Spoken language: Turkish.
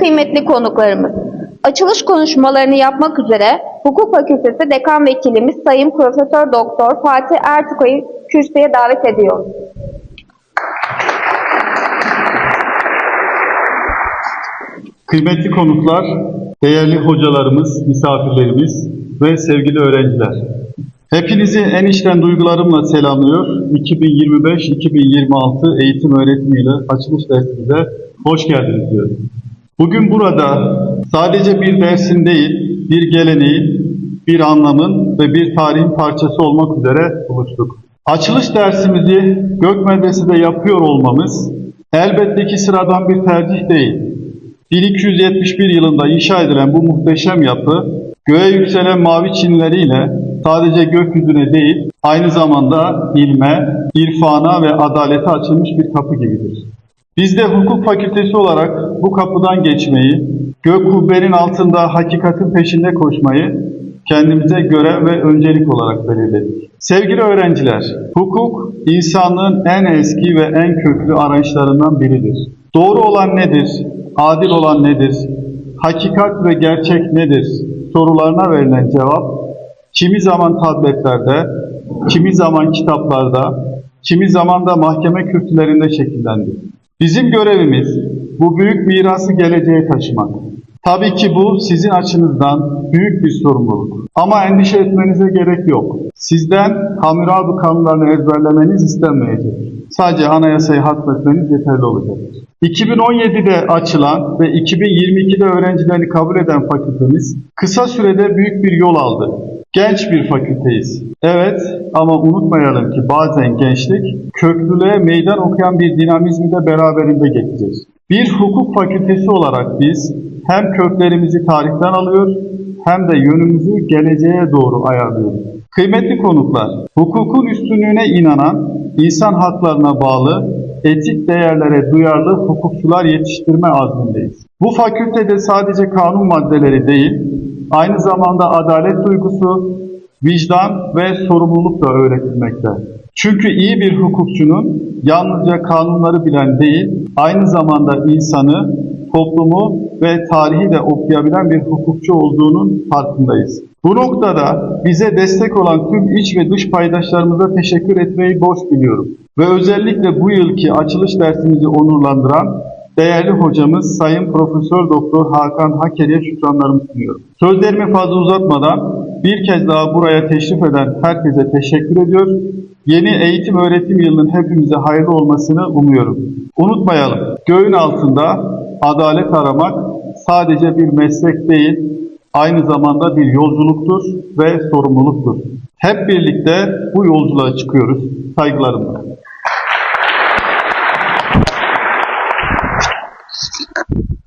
Kıymetli konuklarımız, açılış konuşmalarını yapmak üzere Hukuk Fakültesi Dekan Vekilimiz Sayın Profesör Doktor Fatih Ertukay'ı kürsüye davet ediyoruz. Kıymetli konuklar, değerli hocalarımız, misafirlerimiz ve sevgili öğrenciler. Hepinizi en içten duygularımla selamlıyor. 2025-2026 eğitim öğretim yılı açılış dersimize hoş geldiniz diyorum. Bugün burada sadece bir dersin değil, bir geleneğin, bir anlamın ve bir tarihin parçası olmak üzere buluştuk. Açılış dersimizi Gök Medrese'de yapıyor olmamız elbette ki sıradan bir tercih değil. 1271 yılında inşa edilen bu muhteşem yapı göğe yükselen mavi çinleriyle sadece gökyüzüne değil aynı zamanda ilme, irfana ve adalete açılmış bir kapı gibidir. Biz de hukuk fakültesi olarak bu kapıdan geçmeyi, gök kubbenin altında hakikatin peşinde koşmayı kendimize görev ve öncelik olarak belirledik. Sevgili öğrenciler, hukuk insanlığın en eski ve en köklü arayışlarından biridir. Doğru olan nedir? Adil olan nedir? Hakikat ve gerçek nedir? Sorularına verilen cevap kimi zaman tabletlerde, kimi zaman kitaplarda, kimi zaman da mahkeme kürsülerinde şekillendi. Bizim görevimiz bu büyük mirası geleceğe taşımak. Tabii ki bu sizin açınızdan büyük bir sorumluluk. Ama endişe etmenize gerek yok. Sizden Hammurabi kanunlarını ezberlemeniz istenmeyecek. Sadece anayasayı hatmetmeniz yeterli olacaktır. 2017'de açılan ve 2022'de öğrencilerini kabul eden fakültemiz kısa sürede büyük bir yol aldı. Genç bir fakülteyiz. Evet ama unutmayalım ki bazen gençlik köklülüğe meydan okuyan bir dinamizmi de beraberinde getirir. Bir hukuk fakültesi olarak biz hem köklerimizi tarihten alıyor hem de yönümüzü geleceğe doğru ayarlıyoruz. Kıymetli konuklar, hukukun üstünlüğüne inanan, insan haklarına bağlı, etik değerlere duyarlı hukukçular yetiştirme azmindeyiz. Bu fakültede sadece kanun maddeleri değil, aynı zamanda adalet duygusu, vicdan ve sorumluluk da öğretilmekte. Çünkü iyi bir hukukçunun yalnızca kanunları bilen değil, aynı zamanda insanı, toplumu ve tarihi de okuyabilen bir hukukçu olduğunun farkındayız. Bu noktada bize destek olan tüm iç ve dış paydaşlarımıza teşekkür etmeyi borç biliyorum. Ve özellikle bu yılki açılış dersimizi onurlandıran değerli hocamız Sayın Profesör Doktor Hakan Hakeri'ye şükranlarımı sunuyorum. Sözlerimi fazla uzatmadan bir kez daha buraya teşrif eden herkese teşekkür ediyor. Yeni eğitim öğretim yılının hepimize hayırlı olmasını umuyorum. Unutmayalım, göğün altında adalet aramak sadece bir meslek değil, aynı zamanda bir yolculuktur ve sorumluluktur. Hep birlikte bu yolculuğa çıkıyoruz. Saygılarımla. richtlinien